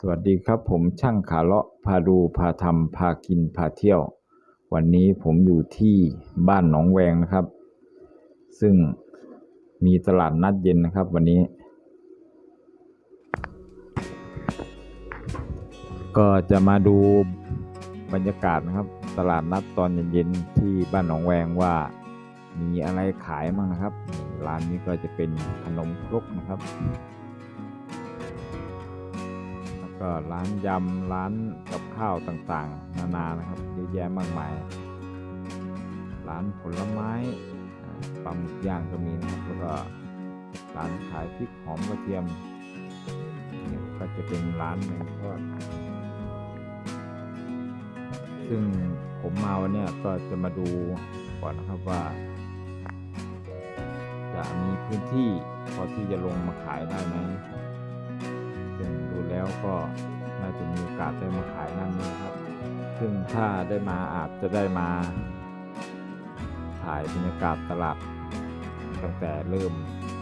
สวัสดีครับผมช่างขาเลาะพาดูพาทำพากินพาเที่ยว วันนี้ผมอยู่ที่บ้านหนองแวงนะครับ ซึ่งมีตลาดนัดเย็นนะครับ วันนี้ ก็จะมาดูบรรยากาศนะครับ ตลาดนัดตอนเย็นๆที่บ้านหนองแวงว่ามีอะไรขายบ้างนะครับ ร้านนี้ก็จะเป็นขนมครกนะครับ ก็ร้านยำร้านกับข้าวต่างๆ นานานะครับเยอะแยะมากมาย ร้านผลไม้อ่าปลาหมึกย่างก็มีนะครับแล้วก็ร้านขายพริกหอมกระเทียมเนี่ยก็จะเป็นร้านหนึ่งทอดซึ่งผมมาวันนี้ก็จะมาดูก่อนนะครับว่า จะมีพื้นที่พอที่จะลงมาขายได้ไหม แล้วก็น่าจะมีโอกาสได้มาขายนั่นนี้ครับ ซึ่งถ้าได้มาอาจจะได้มา ถ่ายบรรยากาศตลาดตั้งแต่เริ่ม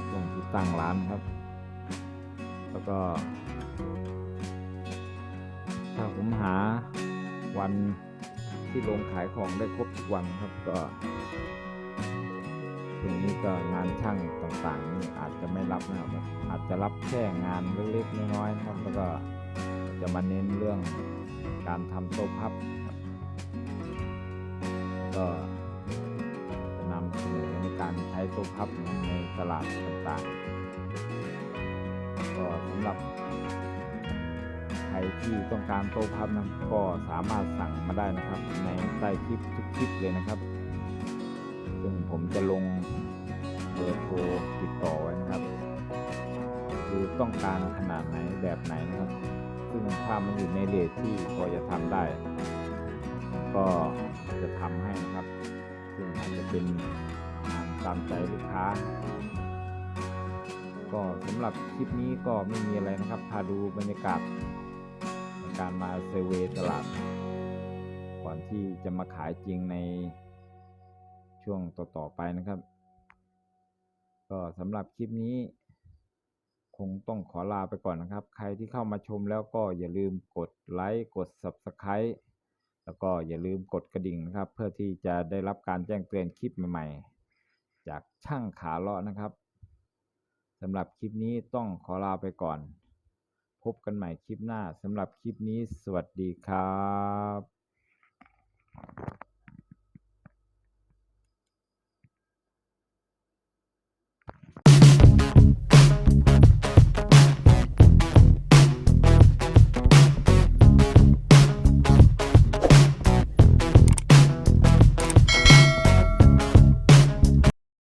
ช่วงที่ตั้งร้านครับ แล้วก็ ถ้าผมหาวันที่ลงขายของได้ครบทุกวันครับก็ ช่วงนี้ก็งานช่างต่างๆนี่อาจจะไม่รับนะครับอาจจะรับแค่งานเล็กๆน้อยๆนะครับแล้วก็จะมาเน้นเรื่องการทำโต๊ะพับครับ ก็จะนำเสนอในการใช้โต๊ะพับในตลาดต่างๆ ก็สำหรับใครที่ต้องการโต๊ะพับนะก็สามารถสั่งมาได้นะครับ ในใต้คลิปทุกคลิปเลยนะครับ ต้องการขนาดไหนแบบไหนนะครับ ซึ่งถ้ามันอยู่ในเรทที่พอจะทำได้ ก็จะทำให้นะครับ ซึ่งอาจจะเป็นงานตามใจลูกค้า ก็สำหรับคลิปนี้ก็ไม่มีอะไรนะครับ พาดูบรรยากาศในการมาเซเวตลาด ก่อนที่จะมาขายจริงในช่วงต่อๆไปนะครับ ก็สำหรับคลิปนี้ งต้องขอลาไปก่อนนะครับ ใครที่เข้ามาชมแล้วก็อย่าลืมกดไลค์กด Subscribe แล้วก็อย่าลืมกดกระดิ่งนะครับ เพื่อที่จะได้รับการแจ้งเตือนคลิปใหม่ๆ จากช่างขาเลาะนะครับสำหรับคลิปนี้ต้องขอลาไปก่อน พบกันใหม่คลิปหน้าสำหรับคลิปนี้สวัสดีครับ